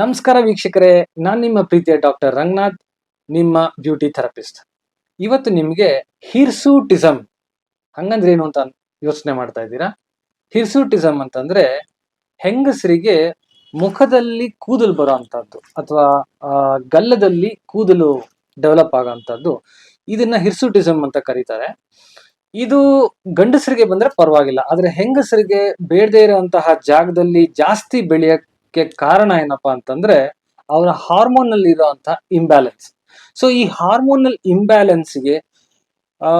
ನಮಸ್ಕಾರ ವೀಕ್ಷಕರೇ, ನಾನು ನಿಮ್ಮ ಪ್ರೀತಿಯ ಡಾಕ್ಟರ್ ರಂಗನಾಥ್, ನಿಮ್ಮ ಬ್ಯೂಟಿ ಥೆರಪಿಸ್ಟ್. ಇವತ್ತು ನಿಮಗೆ ಹಿರ್ಸೂಟಿಸಮ್ ಹಂಗಂದ್ರೆ ಏನು ಅಂತ ಯೋಚನೆ ಮಾಡ್ತಾ ಇದ್ದೀರಾ? ಹಿರ್ಸೂಟಿಸಮ್ ಅಂತಂದ್ರೆ ಹೆಂಗಸರಿಗೆ ಮುಖದಲ್ಲಿ ಕೂದಲು ಬರೋ ಅಂಥದ್ದು ಅಥವಾ ಗಲ್ಲದಲ್ಲಿ ಕೂದಲು ಡೆವಲಪ್ ಆಗೋಂಥದ್ದು ಇದನ್ನ ಹಿರ್ಸೂಟಿಸಮ್ ಅಂತ ಕರೀತಾರೆ. ಇದು ಗಂಡಸರಿಗೆ ಬಂದ್ರೆ ಪರವಾಗಿಲ್ಲ, ಆದ್ರೆ ಹೆಂಗಸರಿಗೆ ಬೇಡದೇ ಇರುವಂತಹ ಜಾಗದಲ್ಲಿ ಜಾಸ್ತಿ ಬೆಳೆಯಕ್ಕೆ ಕಾರಣ ಏನಪ್ಪಾ ಅಂತಂದ್ರೆ ಅವರ ಹಾರ್ಮೋನ್ನಲ್ಲಿ ಇರುವಂತಹ ಇಂಬ್ಯಾಲೆನ್ಸ್ ಸೊ ಈ ಹಾರ್ಮೋನಲ್ ಇಂಬ್ಯಾಲೆನ್ಸ್ಗೆ ಆ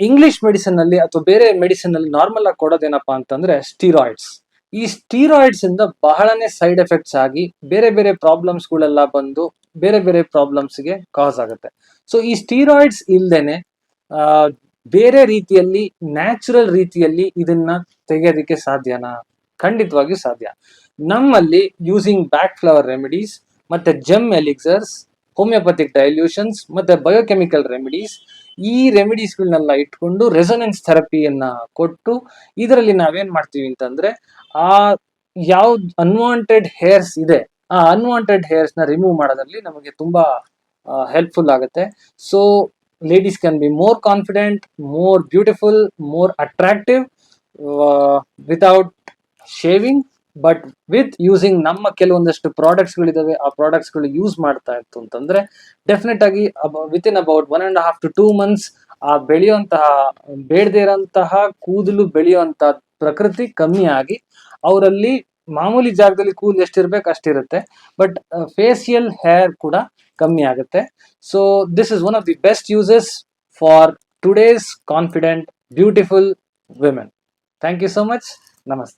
ಇಂಗ್ಲಿಷ್ ಮೆಡಿಸಿನ್ ಅಲ್ಲಿ ಅಥವಾ ಬೇರೆ ಮೆಡಿಸಿನ್ ಅಲ್ಲಿ ನಾರ್ಮಲ್ ಆಗಿ ಕೊಡೋದೇನಪ್ಪಾ ಅಂತಂದ್ರೆ ಸ್ಟೀರಾಯ್ಡ್ಸ್ ಈ ಸ್ಟೀರಾಯ್ಡ್ಸ್ ಇಂದ ಬಹಳನೇ ಸೈಡ್ ಎಫೆಕ್ಟ್ಸ್ ಆಗಿ ಬೇರೆ ಬೇರೆ ಪ್ರಾಬ್ಲಮ್ಸ್ ಗಳೆಲ್ಲ ಬಂದು ಬೇರೆ ಬೇರೆ ಪ್ರಾಬ್ಲಮ್ಸ್ಗೆ ಕಾಸ್ ಆಗುತ್ತೆ. ಸೊ ಈ ಸ್ಟೀರಾಯ್ಡ್ಸ್ ಇಲ್ದೇನೆ ಬೇರೆ ರೀತಿಯಲ್ಲಿ ನ್ಯಾಚುರಲ್ ರೀತಿಯಲ್ಲಿ ಇದನ್ನ ತೆಗೆಯೋದಕ್ಕೆ ಸಾಧ್ಯನಾ? ಖಂಡಿತವಾಗಿಯೂ ಸಾಧ್ಯ. ನಮ್ಮಲ್ಲಿ ಯೂಸಿಂಗ್ ಬ್ಯಾಕ್ ಫ್ಲವರ್ ರೆಮಿಡೀಸ್ ಮತ್ತೆ ಜೆಮ್ ಎಲಿಕ್ಸರ್ಸ್ ಹೋಮಿಯೋಪತಿಕ್ ಡೈಲ್ಯೂಷನ್ಸ್ ಮತ್ತೆ ಬಯೋಕೆಮಿಕಲ್ ರೆಮಿಡೀಸ್ ಈ ರೆಮಿಡೀಸ್ಗಳನ್ನೆಲ್ಲ ಇಟ್ಕೊಂಡು ರೆಸೊನೆನ್ಸ್ ಥೆರಪಿಯನ್ನ ಕೊಟ್ಟು ಇದರಲ್ಲಿ ನಾವೇನ್ ಮಾಡ್ತೀವಿ ಅಂತಂದ್ರೆ ಆ ಯಾವ ಅನ್ವಾಂಟೆಡ್ ಹೇರ್ಸ್ ಇದೆ, ಆ ಅನ್ವಾಂಟೆಡ್ ಹೇರ್ಸ್ನ ರಿಮೂವ್ ಮಾಡೋದ್ರಲ್ಲಿ ನಮಗೆ ತುಂಬಾ ಹೆಲ್ಪ್ಫುಲ್ ಆಗುತ್ತೆ. So ladies can be more confident more beautiful more attractive without shaving but with using ನಮ್ಮ ಕೆಲವೊಂದಷ್ಟು ಪ್ರಾಡಕ್ಟ್ಸ್ ಗಳಿದಾವೆ, ಆ ಪ್ರಾಡಕ್ಟ್ಸ್ಗಳು ಯೂಸ್ ಮಾಡ್ತಾ ಇತ್ತು ಅಂತಂದ್ರೆ ಡೆಫಿನೆಟ್ ಆಗಿ with in about one and half to two months ಆ ಬೆಳೆಯುವಂತಹ, ಬೇಡದೇ ಇರೋಂತಹ ಕೂದಲು ಬೆಳೆಯುವಂತಹ ಪ್ರಕೃತಿ ಕಮ್ಮಿ ಆಗಿ, ಅವರಲ್ಲಿ ಮಾಮೂಲಿ ಜಾಗದಲ್ಲಿ ಕೂದಲು ಎಷ್ಟಿರ್ಬೇಕು ಅಷ್ಟಿರುತ್ತೆ ಬಟ್ ಫೇಸಿಯಲ್ ಹೇರ್ ಕೂಡ ಕಮ್ಮಿ ಆಗುತ್ತೆ. So this is one of the best uses for today's confident beautiful women thank you so much ನಮಸ್ತೆ